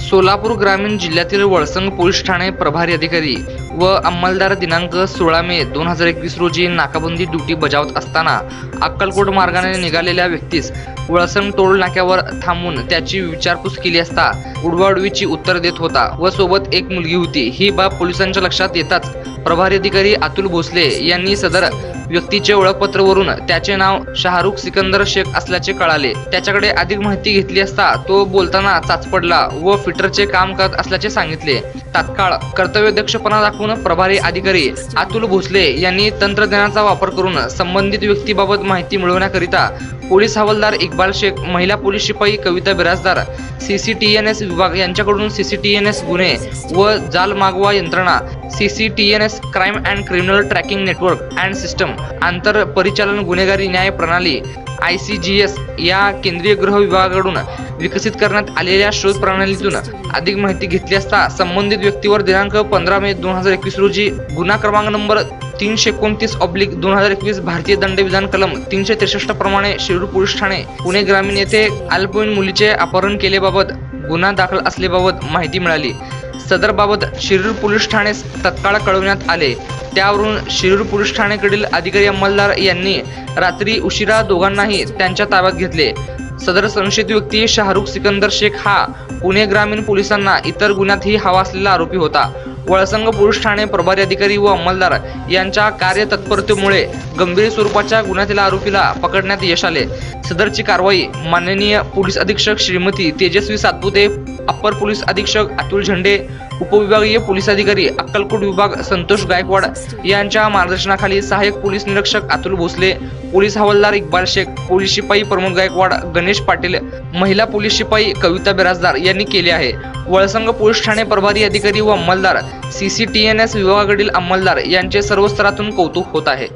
सोलापूर ग्रामीण जिल्ह्यातील वळसंग पोलीस ठाणे प्रभारी अधिकारी व अंमलदार दिनांक सोळा मे दोन हजार एकवीस रोजी नाकाबंदी ड्युटी बजावत असताना अक्कलकोट मार्गाने निघालेल्या व्यक्तीस वळसंग टोल नाक्यावर थांबून त्याची विचारपूस केली असता उडवाउडवीची उत्तर देत होता व सोबत एक मुलगी होती. ही बाब पोलिसांच्या लक्षात येताच प्रभारी अधिकारी अतुल भोसले यांनी सदर व्यक्तीचे ओळखपत्रवरून त्याचे नाव शाहरुख सिकंदर शेख असल्याचे कळाले. त्याच्याकडे अधिक माहिती घेतली असता तो बोलताना चाचपडला व फिटरचे काम करत असल्याचे सांगितले. तात्काळ कर्तव्यदक्षपणा दाखवून प्रभारी अधिकारी अतुल भोसले यांनी तंत्रज्ञानाचा वापर करून संबंधित व्यक्तीबाबत माहिती मिळवण्याकरिता पोलीस हवालदार इक्बाल शेख महिला पोलीस शिपाई कविता बिराजदार सीसीटीएनएस विभाग यांच्याकडून सीसीटीएनएस गुन्हे व जाल मागवा यंत्रणा C C T N S crime and criminal tracking network and system आंतर परिचालन गुन्हेगारी न्याय प्रणाली आय सी जी एस या केंद्रीय गृह विभागाकडून विकसित करण्यात आलेल्या शोध प्रणालीतून अधिक माहिती घेतली असता संबंधित व्यक्तीवर दिनांक पंधरा मे दोन हजार एकवीस रोजी गुन्हा क्रमांक नंबर तीनशे एकोणतीस ऑब्लिक दोन हजार एकवीस भारतीय दंडविधान कलम तीनशे त्रेसष्ट प्रमाणे शिरूर पोलीस ठाणे पुणे ग्रामीण येथे अल्पवयीन मुलीचे अपहरण केल्याबाबत गुन्हा दाखल असल्याबाबत माहिती मिळाली. सदरबाबत शिरूर पोलीस ठाणेस तत्काळ कळवण्यात आले. त्यावरून शिरूर पोलीस ठाणेकडील अधिकारी अंमलदार यांनी रात्री उशिरा दोघांनाही त्यांच्या ताब्यात घेतले. सदर संशयित व्यक्ती शाहरुख सिकंदर शेख हा पुणे ग्रामीण पोलिसांना इतर गुन्ह्यातही हवा असलेला आरोपी होता. वळसंग पुरुष ठाणे प्रभारी अधिकारी व अंमलदार यांच्या कार्यतत्परतेमुळे गंभीर स्वरूपाच्या गुन्ह्यातील आरोपीला पकडण्यात यश आले. सदरची कारवाई माननीय पोलीस अधीक्षक श्रीमती तेजस्वी सातपुते अप्पर पोलीस अधीक्षक अतुल झेंडे उपविभागीय पोलीस अधिकारी अक्कलकोट विभाग संतोष गायकवाड यांच्या मार्गदर्शनाखाली सहाय्यक पोलीस निरीक्षक अतुल भोसले पोलीस हवालदार इक्बाल शेख पोलीस शिपाई प्रमोद गायकवाड गणेश पाटील महिला पोलीस शिपाई कविता बिराजदार यांनी केले आहे. वळसंग पोलीस ठाणे प्रभारी अधिकारी व अंमलदार सीसीटीएनएस विभागाकडील अंमलदार यांचे सर्व स्तरातून कौतुक होत आहे.